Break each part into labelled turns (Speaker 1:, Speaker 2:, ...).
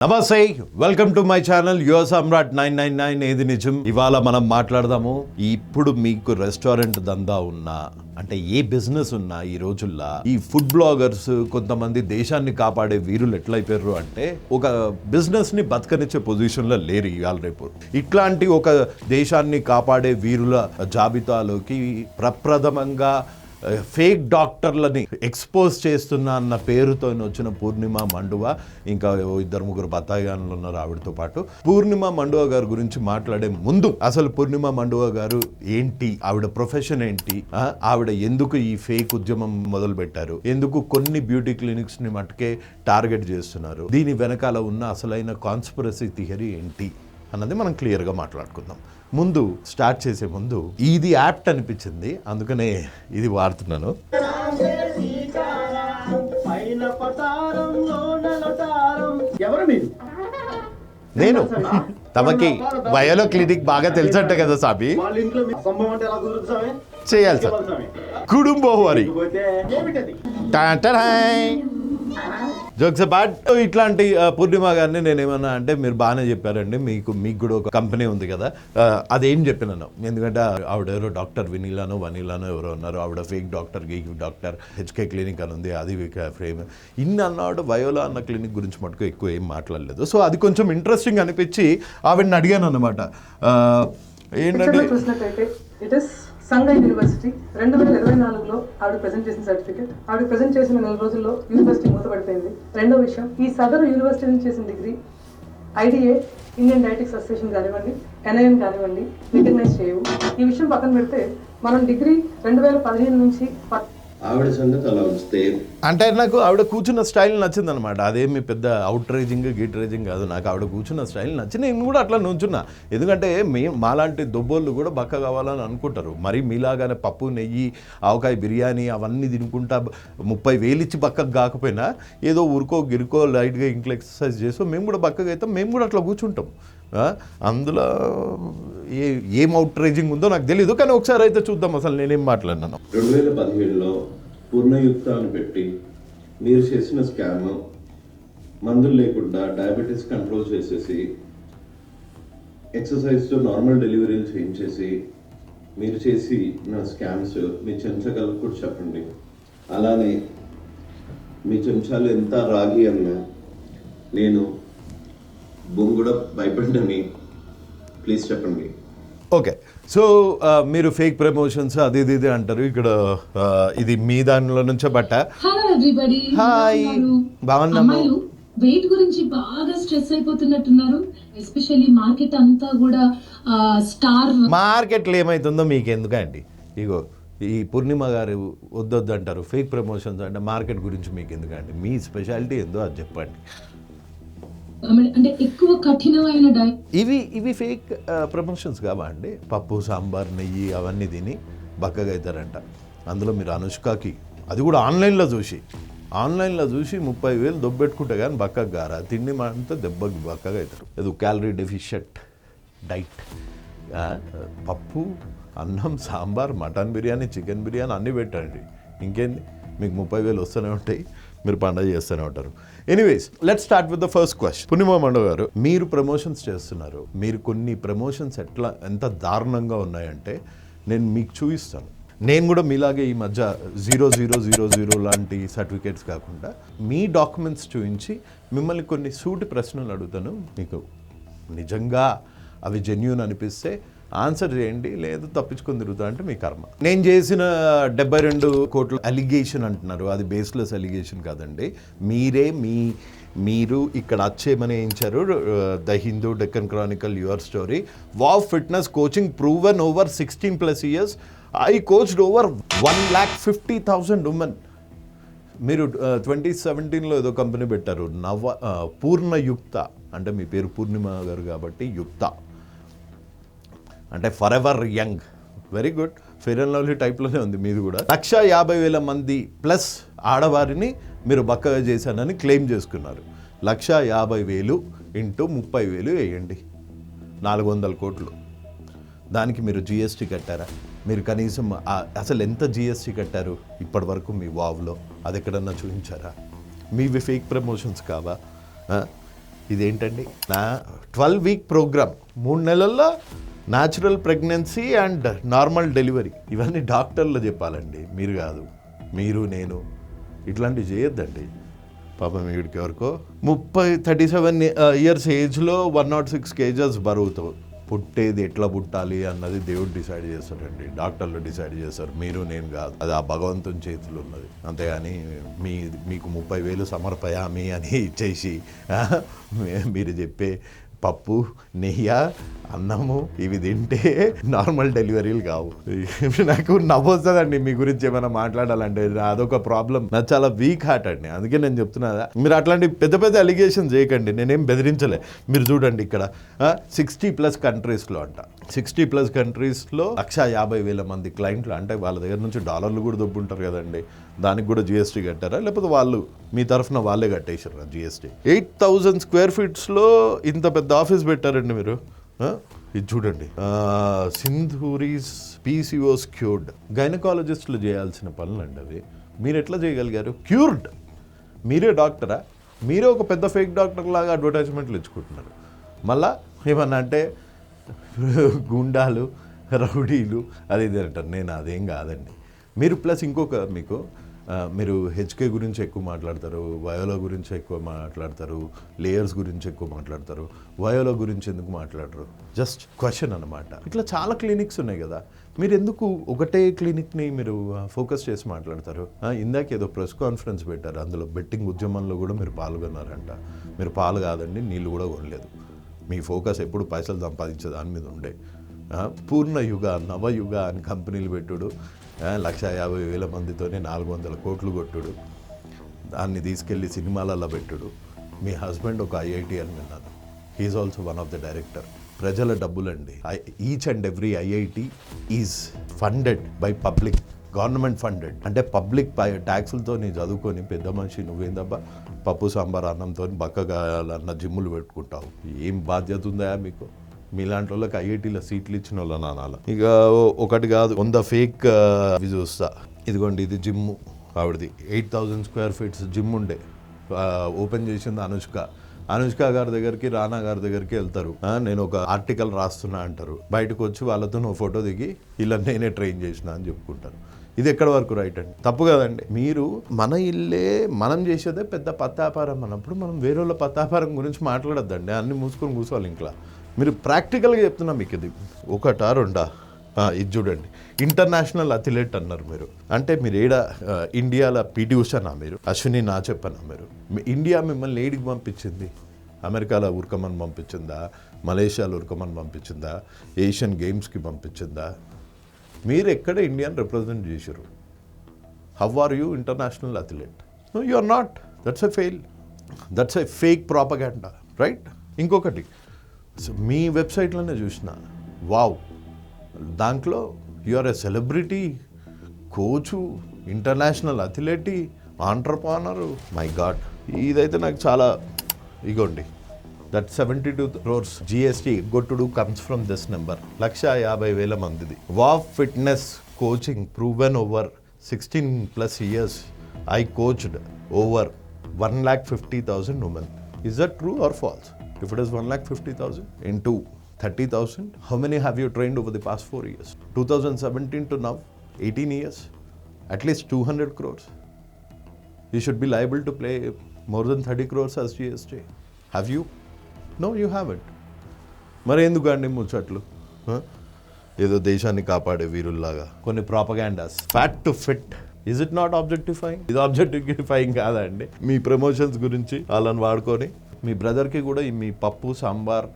Speaker 1: నమస్తే welcome to my channel యువ సమ్రాట్ nine nine nine ఏది నిజం? ఇవాళ మనం మాట్లాడదాము ఇప్పుడు మీకు రెస్టారెంట్ దందా ఉన్నా అంటే ఏ బిజినెస్ ఉన్నా ఈ రోజుల్లో ఈ ఫుడ్ బ్లాగర్స్ కొంతమంది దేశాన్ని కాపాడే వీరులు ఎట్లయిపోయారు అంటే ఒక బిజినెస్ని బతకనిచ్చే పొజిషన్లో లేరు ఇవాళ రేపు. ఇట్లాంటి ఒక దేశాన్ని కాపాడే వీరుల జాబితాలోకి ప్రప్రథమంగా ఫేక్ డాక్టర్లని ఎక్స్పోజ్ చేస్తున్నా అన్న పేరుతో వచ్చిన పూర్ణిమ మండువ ఇంకా ఇద్దరు ముగ్గురు బత్తాయిగానులు ఉన్నారు ఆవిడతో పాటు. పూర్ణిమ మండువ గారి గురించి మాట్లాడే ముందు అసలు పూర్ణిమ మండువ గారు ఏంటి ఆవిడ ప్రొఫెషన్ ఏంటి ఆవిడ ఎందుకు ఈ ఫేక్ ఉద్యమం మొదలు పెట్టారు ఎందుకు కొన్ని బ్యూటీ క్లినిక్స్ని మట్టుకే టార్గెట్ చేస్తున్నారు దీని వెనకాల ఉన్న అసలైన కాన్స్పిరసీ థియరీ ఏంటి? అన్నది మనం క్లియర్గా మాట్లాడుకుందాం. ముందు స్టార్ట్ చేసే ముందు ఇది యాప్ట్ అనిపించింది అందుకనే ఇది వాడుతున్నాను. నేను తమకి బయోలో క్లినిక్ బాగా తెలుసంట కదా సాబి. చేయాలి సార్.
Speaker 2: చెప్పాలి స్వామి
Speaker 1: జోక్స్ అపార్ట్. ఇట్లాంటి పూర్ణిమ గారిని నేను ఏమన్నా అంటే మీరు బాగానే చెప్పారండి. మీకు మీకు కూడా ఒక కంపెనీ ఉంది కదా. అదేం చెప్పినాను. ఎందుకంటే ఆవిడ ఎవరో డాక్టర్ వినీలాను వనీలాను ఎవరో ఉన్నారు. ఆవిడ fake doctor geek doctor HK clinic అని ఉంది. అది ఫ్రేమ్. ఇన్ని అన్నాడు వయోలా అన్న క్లినిక్ గురించి మటుకు ఎక్కువ ఏం మాట్లాడలేదు. సో అది కొంచెం ఇంట్రెస్టింగ్ అనిపించి ఆవిడని అడిగాను అనమాట ఏంటంటే
Speaker 3: పిక్చర్లో సంఘ యూనివర్సిటీ రెండు వేల ఇరవై నాలుగులో ఆవిడ ప్రజెంట్ చేసిన సర్టిఫికేట్ ఆవిడ ప్రజెంట్ చేసిన నెల రోజుల్లో యూనివర్సిటీ మూతపడిపోయింది. రెండో విషయం ఈ సదరు యూనివర్సిటీ నుంచి చేసిన degree IDA Indian dietetics association కానివ్వండి ఎన్ఐఎన్ కానివ్వండి రికగ్నైజ్ చేయవు. ఈ విషయం పక్కన పెడితే మనం డిగ్రీ రెండు వేల పదిహేను నుంచి ప-
Speaker 4: ఆవిడ సంగతి అలా ఉంచితే
Speaker 1: అంటే నాకు ఆవిడ కూర్చున్న స్టైల్ నచ్చింది అనమాట అదేమి పెద్ద అవుట్ రేజింగ్ గిట్ రేజింగ్ కాదు. నాకు ఆవిడ కూర్చున్న స్టైల్ నచ్చి నేను కూడా అట్లా నుంచున్నా. ఎందుకంటే మే మాలాంటి దొబ్బోళ్ళు కూడా బక్క కావాలని అనుకుంటారు. మరి మీలాగానే పప్పు నెయ్యి ఆవకాయ బిర్యానీ అవన్నీ తినుకుంటా ముప్పై వేలు ఇచ్చి బక్కకు కాకపోయినా ఏదో ఉరుకో గిరుకో లైట్గా ఇంట్లో ఎక్సర్సైజ్ చేసో మేము కూడా బక్కగా అవుతాం. మేము కూడా అట్లా కూర్చుంటాం. అందులో ఏ ఏం అవుట్ రేజింగ్ ఉందో నాకు తెలియదు కానీ ఒకసారి అయితే చూద్దాం. అసలు నేనేం మాట్లాడినాను.
Speaker 4: రెండు వేల పదిహేడులో పూర్ణయుక్త అని పెట్టి మీరు చేసిన స్కామ్ మందులు లేకుండా డయాబెటీస్ కంట్రోల్ చేసేసి ఎక్సర్సైజ్తో నార్మల్ డెలివరీలు చేయించేసి మీరు చేసి నా స్కామ్స్ మీ చెంచగలకు కూడా చెప్పండి. అలానే మీ చెంచాలు ఎంత రాగి అన్నా నేను బొంగుడ భయపడ్డని ప్లీజ్ చెప్పండి.
Speaker 1: సో మీరు ఫేక్ ప్రమోషన్స్ అది ఇది ఇది అంటారు. ఇక్కడ ఇది మీ దానిలో నుంచే బట్ట. హాయ్. బాగున్నాము.
Speaker 5: వెయిట్ గురించి బాగా స్ట్రెస్ అయిపోతున్నట్టున్నారు. ఎస్పెషల్లీ మార్కెట్ అంతా కూడా స్టార్
Speaker 1: మార్కెట్లో ఏమవుతుందో మీకు ఎందుకండి ఇగో ఈ పూర్ణిమ గారు వద్దొద్దు అంటారు ఫేక్ ప్రమోషన్స్ అంటే మార్కెట్ గురించి మీకు ఎందుకండి మీ స్పెషాలిటీ ఏందో అది చెప్పండి.
Speaker 5: అంటే ఎక్కువ కఠినమైన
Speaker 1: ఇవి ఇవి ఫేక్ ప్రమోషన్స్ కావా అండి పప్పు సాంబార్ నెయ్యి అవన్నీ తిని బక్కగా అవుతారంట అందులో మీరు అనుష్కకి అది కూడా ఆన్లైన్లో చూసి ఆన్లైన్లో చూసి ముప్పై వేలు దొబ్బెట్టుకుంటే కానీ బక్కగా గారా? తిండి అంతా దెబ్బకి బక్కగా అవుతారు ఏదో క్యాలరీ డెఫిషియట్ డైట్ పప్పు అన్నం సాంబార్ మటన్ బిర్యానీ చికెన్ బిర్యానీ అన్నీ పెట్టండి. ఇంకేంది? మీకు ముప్పై వేలు వస్తూనే ఉంటాయి. మీరు పండగ చేస్తూనే ఉంటారు. Anyways let start with the first question పుణ్యమ Mandava గారు మీరు ప్రమోషన్స్ చేస్తున్నారు. మీరు కొన్ని ప్రమోషన్స్ ఎట్లా ఎంత దారుణంగా ఉన్నాయంటే నేను మీకు చూపిస్తాను. నేను కూడా మీలాగే ఈ మధ్య జీరో జీరో జీరో జీరో లాంటి సర్టిఫికేట్స్ కాకుండా మీ డాక్యుమెంట్స్ చూపించి మిమ్మల్ని కొన్ని సూటి ప్రశ్నలు అడుగుతాను. మీకు నిజంగా అవి జెన్యున్ అనిపిస్తే ఆన్సర్ చేయండి లేదు తప్పించుకొని తిరుగుతా అంటే మీ కర్మ. నేను చేసిన డెబ్బై రెండు కోట్ల అలిగేషన్ అంటున్నారు. అది బేస్లెస్ అలిగేషన్ కాదండి. మీరే మీ మీరు ఇక్కడ వచ్చేయమని వేయించారు the Hindu Deccan chronicle your story. Wow fitness coaching proven over sixteen plus years. I coached over one lakh fifty thousand women. మీరు ట్వంటీ సెవెంటీన్లో ఏదో కంపెనీ పెట్టారు. నవ పూర్ణయుక్త. అంటే మీ పేరు పూర్ణిమ గారు కాబట్టి యుక్త. అంటే forever young very good fair and lovely టైప్లోనే ఉంది మీది కూడా. లక్ష యాభై వేల మంది ప్లస్ ఆడవారిని మీరు బక్కగా చేశానని క్లెయిమ్ చేసుకున్నారు. లక్ష యాభై వేలు ఇంటూ ముప్పై వేలు వేయండి. నాలుగు వందల కోట్లు. దానికి మీరు జిఎస్టీ కట్టారా? మీరు కనీసం అసలు ఎంత జిఎస్టీ కట్టారు ఇప్పటి వరకు మీ వావ్లో? అది ఎక్కడన్నా చూపించారా? మీవి ఫేక్ ప్రమోషన్స్ కావా? ఇదేంటండి? నా ట్వెల్వ్ వీక్ ప్రోగ్రామ్ మూడు నెలల్లో natural pregnancy and normal delivery ఇవన్నీ డాక్టర్లు చెప్పాలండి. మీరు కాదు. మీరు నేను. ఇట్లాంటివి చేయొద్దండి. పాపం వీడికి ఎవరికో ముప్పై థర్టీ సెవెన్ ఇయర్స్ ఏజ్లో వన్ నాట్ సిక్స్ కేజెస్ బరువుతో పుట్టేది ఎట్లా పుట్టాలి అన్నది దేవుడు డిసైడ్ చేస్తాడండి. డాక్టర్లు డిసైడ్ చేస్తారు. మీరు నేను కాదు. అది ఆ భగవంతుని చేతిలో ఉన్నది. అంతేగాని మీ మీకు ముప్పై వేలు సమర్పయామి అని ఇచ్చేసి మీరు చెప్పే పప్పు నెయ్య అన్నము ఇవి తింటే నార్మల్ డెలివరీలు కావు. నాకు నవ్వొస్తుందండి మీ గురించి ఏమైనా మాట్లాడాలంటే. అదొక ప్రాబ్లం నాకు చాలా వీక్ హార్ట్ అండి. అందుకే నేను చెప్తున్నా. మీరు అట్లాంటి పెద్ద పెద్ద అలిగేషన్ చేయకండి. నేనేం బెదిరించలే. మీరు చూడండి ఇక్కడ. సిక్స్టీ ప్లస్ కంట్రీస్లో అంట. సిక్స్టీ ప్లస్ కంట్రీస్లో లక్ష యాభై వేల మంది క్లయింట్లు అంటే వాళ్ళ దగ్గర నుంచి డాలర్లు కూడా దొబ్బుంటారు కదండి. దానికి కూడా జిఎస్టీ కట్టారా? లేకపోతే వాళ్ళు మీ తరఫున వాళ్ళే కట్టేసారు జిఎస్టీ ఎయిట్ థౌజండ్ స్క్వేర్ ఫీట్స్లో ఇంత పెద్ద ఆఫీస్ పెట్టారండి మీరు. ఇది చూడండి. సింధూరీస్ పీసీఓస్ క్యూర్డ్ గైనకాలజిస్టులు చేయాల్సిన పనులు అండి అవి. మీరు ఎట్లా చేయగలిగారు? క్యూర్డ్ మీరే డాక్టరా? మీరే ఒక పెద్ద ఫేక్ డాక్టర్ లాగా అడ్వర్టైజ్మెంట్లు ఇచ్చుకుంటున్నారు. మళ్ళా ఏమన్నా అంటే గుండాలు రౌడీలు అది ఇది అంటారు. నేను అదేం కాదండి. మీరు ప్లస్ ఇంకొక మీకు మీరు హెచ్కే గురించి ఎక్కువ మాట్లాడతారు వయోలో గురించి ఎక్కువ మాట్లాడతారు లేయర్స్ గురించి ఎక్కువ మాట్లాడతారు. వయోలో గురించి ఎందుకు మాట్లాడరు? జస్ట్ క్వశ్చన్ అనమాట ఇట్లా చాలా క్లినిక్స్ ఉన్నాయి కదా. మీరు ఎందుకు ఒకటే క్లినిక్ని మీరు ఫోకస్ చేసి మాట్లాడతారు? ఇందాక ఏదో ప్రెస్ కాన్ఫరెన్స్ పెట్టారు అందులో బెట్టింగ్ ఉద్యమంలో కూడా మీరు పాల్గొన్నారంట. మీరు పాలు కాదండి నీళ్ళు కూడా కొనలేదు. మీ ఫోకస్ ఎప్పుడు పైసలు సంపాదించే దాని మీద ఉండే. పూర్ణ యుగ నవయుగ అని కంపెనీలు పెట్టుడు. లక్ష యాభై వేల మందితోనే నాలుగు వందల కోట్లు కొట్టుడు. దాన్ని తీసుకెళ్ళి సినిమాలలో పెట్టుడు. మీ హస్బెండ్ ఒక ఐఐటి అని విన్నాను. He is also one of the director ప్రజల డబ్బులండి. Each and every IIT is funded by public government funded అంటే పబ్లిక్ ట్యాక్సులతో నీ చదువుకొని పెద్ద మనిషి నువ్వేందబ్బా? పప్పు సాంబార్ అన్నంతో బక్కగా అన్న జిమ్ములు పెట్టుకుంటావు. ఏం బాధ్యత ఉందా మీకు? మీలాంటి వాళ్ళకి ఐఐటీలో సీట్లు ఇచ్చిన వాళ్ళ నానాల ఇక ఓ- ఒకటి కాదు వంద ఫేక్ ఇది చూస్తా ఇదిగోండి ఇది జిమ్ ఆవిడది. Eight thousand square feets gym ఉండే. ఓపెన్ చేసింది అనుష్క. అనుష్క గారి దగ్గరికి రానా గారి దగ్గరికి వెళ్తారు. నేను ఒక ఆర్టికల్ రాస్తున్నా అంటారు. బయటకు వచ్చి వాళ్ళతో నువ్వు ఫోటో దిగి ఇలా నేనే ట్రైన్ చేసిన అని చెప్పుకుంటారు. ఇది ఎక్కడ వరకు రైట్ అండి? తప్పు కదండి. మీరు మన ఇల్లే మనం చేసేదే పెద్ద పత్తాపారం అన్నప్పుడు మనం వేరే వాళ్ళ పత్తాపారం గురించి మాట్లాడొద్దండి. అన్ని మూసుకొని కూర్చోవాలి ఇంకా మీరు ప్రాక్టికల్గా చెప్తున్నా మీకు ఇది. ఒకటా రెండా? ఇది చూడండి. ఇంటర్నేషనల్ అథ్లెట్ అన్నారు మీరు. అంటే మీరు ఏడ ఇండియాలో పీటీ ఉషానా మీరు? అశ్విని నా చెప్పనా మీరు? ఇండియా మిమ్మల్ని ఏడికి పంపించింది? అమెరికాలో ఉరకమని పంపించిందా? మలేషియాలో ఉరకమని పంపించిందా? ఏషియన్ గేమ్స్కి పంపించిందా? మీరు ఎక్కడ ఇండియాని రిప్రజెంట్ చేశారు? How are you international athlete no you are not that's a fail that's a fake propaganda right ఇంకొకటి సో మీ వెబ్సైట్లోనే చూసిన. వావ్! దాంట్లో you are a celebrity coach international athlete entrepreneur my god! ఇదైతే నాకు చాలా ఇగోండి that seventy two crores GST గొట్టుడు comes from this number. లక్ష యాభై వేల మందిది. Wow fitness coaching proven over sixteen plus years. I coached over one lakh fifty thousand women. Is that true or false? If it is one lakh fifty thousand in two thirty thousand how many have you trained over the past four years two thousand seventeen to now eighteen years at least two hundred crores you should be liable to pay more than 30 crores as GST. You you? No, you haven't. మరి ఎందుకు అండి ముచ్చట్లు? ఏదో దేశాన్ని కాపాడే వీరుల్లాగా. కొన్ని propagandas fat to fit is it not objectifying ఇది ఆబ్జెక్టిఫైయింగ్ కాదా అండి మీ ప్రమోషన్స్ గురించి వాళ్ళని వాడుకొని మీ బ్రదర్కి కూడా మీ పప్పు సాంబార్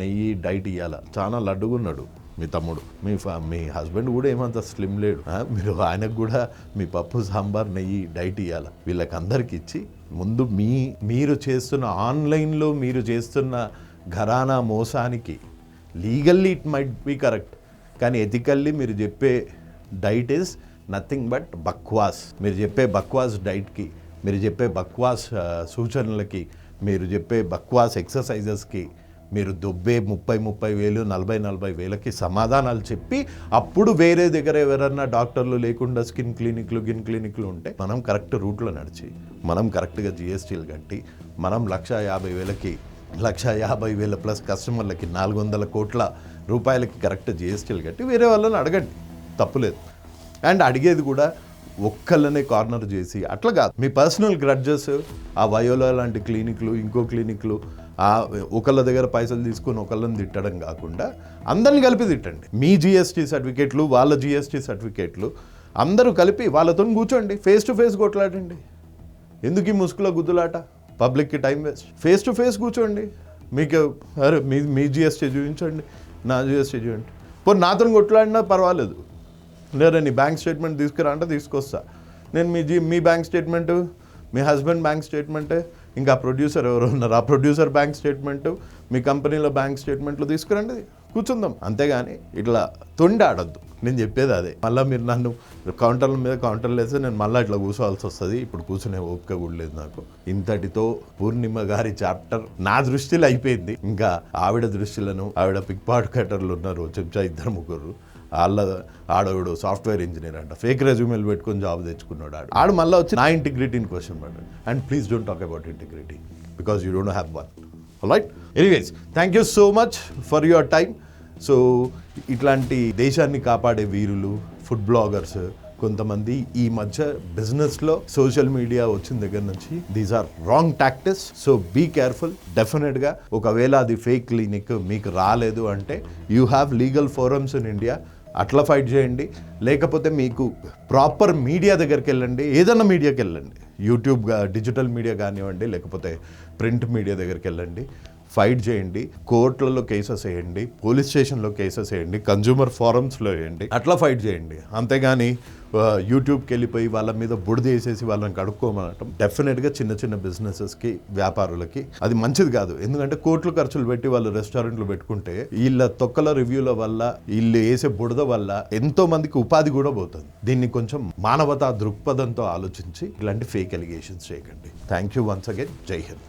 Speaker 1: నెయ్యి డైట్ ఇవ్వాల చాలా లడ్డుగున్నాడు మీ తమ్ముడు. మీ మీ హస్బెండ్ కూడా ఏమంత స్లిమ్ లేడు. మీరు ఆయనకు కూడా మీ పప్పు సాంబార్ నెయ్యి డైట్ ఇవ్వాలి వీళ్ళకి అందరికి ఇచ్చి ముందు మీ మీరు చేస్తున్న ఆన్లైన్లో మీరు చేస్తున్న ఘరానా మోసానికి legally it might be correct. కానీ ఎథికల్లీ మీరు చెప్పే డైట్ ఈస్ నథింగ్ బట్ బక్వాస్. మీరు చెప్పే బక్వాస్ డైట్కి మీరు చెప్పే బక్వాస్ సూచనలకి మీరు చెప్పే బక్వాస్ ఎక్సర్సైజెస్కి మీరు దొబ్బే ముప్పై ముప్పై వేలు నలభై నలభై వేలకి సమాధానాలు చెప్పి అప్పుడు వేరే దగ్గర ఎవరన్నా డాక్టర్లు లేకుండా స్కిన్ క్లినిక్లు గిన్ క్లినిక్లు ఉంటే మనం కరెక్ట్ రూట్లో నడిచి మనం కరెక్ట్గా జిఎస్టీలు కట్టి మనం లక్ష యాభై వేలకి లక్ష యాభై వేల ప్లస్ కస్టమర్లకి నాలుగు వందల కోట్ల రూపాయలకి కరెక్ట్ జిఎస్టీలు కట్టి వేరే వాళ్ళని అడగండి. తప్పులేదు అండ్ అడిగేది కూడా ఒక్కళ్ళనే కార్నర్ చేసి అట్లా కాదు. మీ పర్సనల్ గ్రడ్జెస్ ఆ వయోలో లాంటి క్లినిక్లు ఇంకో క్లినిక్లు ఆ ఒకళ్ళ దగ్గర పైసలు తీసుకొని ఒకళ్ళని తిట్టడం కాకుండా అందరిని కలిపి తిట్టండి. మీ జిఎస్టీ సర్టిఫికేట్లు వాళ్ళ జిఎస్టీ సర్టిఫికేట్లు అందరూ కలిపి వాళ్ళతో కూర్చోండి. ఫేస్ టు ఫేస్ కొట్లాడండి. ఎందుకు ఈ ముసుగులో గుద్దులాట? పబ్లిక్కి time waste face to face కూర్చోండి. మీకు అరే మీ మీ జిఎస్టీ చూపించండి. నా జిఎస్టీ చూడండి పోనీ నాతో కొట్లాడినా పర్వాలేదు. లేదా నీ బ్యాంక్ స్టేట్మెంట్ తీసుకురా అంటే తీసుకొస్తా. నేను మీ జీ మీ బ్యాంక్ స్టేట్మెంట్ మీ హస్బెండ్ బ్యాంక్ స్టేట్మెంట్ ఇంకా ప్రొడ్యూసర్ ఎవరు ఉన్నారు. ఆ ప్రొడ్యూసర్ బ్యాంక్ స్టేట్మెంట్ మీ కంపెనీలో బ్యాంక్ స్టేట్మెంట్లు తీసుకురండి. కూర్చుందాం. అంతేగాని ఇట్లా తొండి ఆడద్దు. నేను చెప్పేది అదే. మళ్ళీ మీరు నన్ను కౌంటర్ల మీద కౌంటర్లు వేస్తే నేను మళ్ళీ ఇట్లా కూర్చోవాల్సి వస్తుంది. ఇప్పుడు కూర్చునే ఓపిక కూడా లేదు నాకు. ఇంతటితో పూర్ణిమ గారి చాప్టర్ నా దృష్టిలో అయిపోయింది. ఇంకా ఆవిడ దృష్టిలను ఆవిడ పిక్ పాట్ కట్టర్లు ఉన్నారు చెంచా ఇద్దరు ముగ్గురు. వాళ్ళ ఆడవిడు సాఫ్ట్వేర్ ఇంజనీర్ అంట. ఫేక్ రెజ్యూమెల్ పెట్టుకొని జాబ్ తెచ్చుకున్నాడు ఆడు. ఆడు మళ్ళీ వచ్చి నా ఇంటిగ్రిటీని క్వశ్చన్ పడ్డాడు. And please don't talk about integrity because you don't have one right anyways thank you so much for your time so ఇట్లాంటి దేశాన్ని కాపాడే వీరులు ఫుడ్ బ్లాగర్స్ కొంతమంది ఈ మధ్య బిజినెస్లో సోషల్ మీడియా వచ్చిన దగ్గర నుంచి these are wrong tactics so be careful డెఫినెట్గా ఒకవేళ అది ఫేక్ క్లినిక్ మీకు రాలేదు అంటే you have legal forums in India అట్లా ఫైట్ చేయండి. లేకపోతే మీకు ప్రాపర్ మీడియా దగ్గరికి వెళ్ళండి. ఏదైనా మీడియాకి వెళ్ళండి. యూట్యూబ్ డిజిటల్ మీడియా కానివ్వండి లేకపోతే ప్రింట్ మీడియా దగ్గరికి వెళ్ళండి. ఫైట్ చేయండి కోర్టులలో కేసెస్ వేయండి పోలీస్ స్టేషన్లో కేసెస్ వేయండి కన్జ్యూమర్ ఫారమ్స్లో వేయండి అట్లా ఫైట్ చేయండి. అంతేగాని యూట్యూబ్కి వెళ్ళిపోయి వాళ్ళ మీద బుడిద వేసేసి వాళ్ళని కడుక్కోమనటం డెఫినెట్గా చిన్న చిన్న బిజినెసెస్కి వ్యాపారులకి అది మంచిది కాదు. ఎందుకంటే కోట్లు ఖర్చులు పెట్టి వాళ్ళు రెస్టారెంట్లు పెట్టుకుంటే వీళ్ళ తొక్కల రివ్యూల వల్ల వీళ్ళు వేసే బుడద వల్ల ఎంతో మందికి ఉపాధి కూడా పోతుంది. దీన్ని కొంచెం మానవతా దృక్పథంతో ఆలోచించి ఇలాంటి ఫేక్ ఎలిగేషన్స్ చేయకండి. Thank you once again. జై హింద్.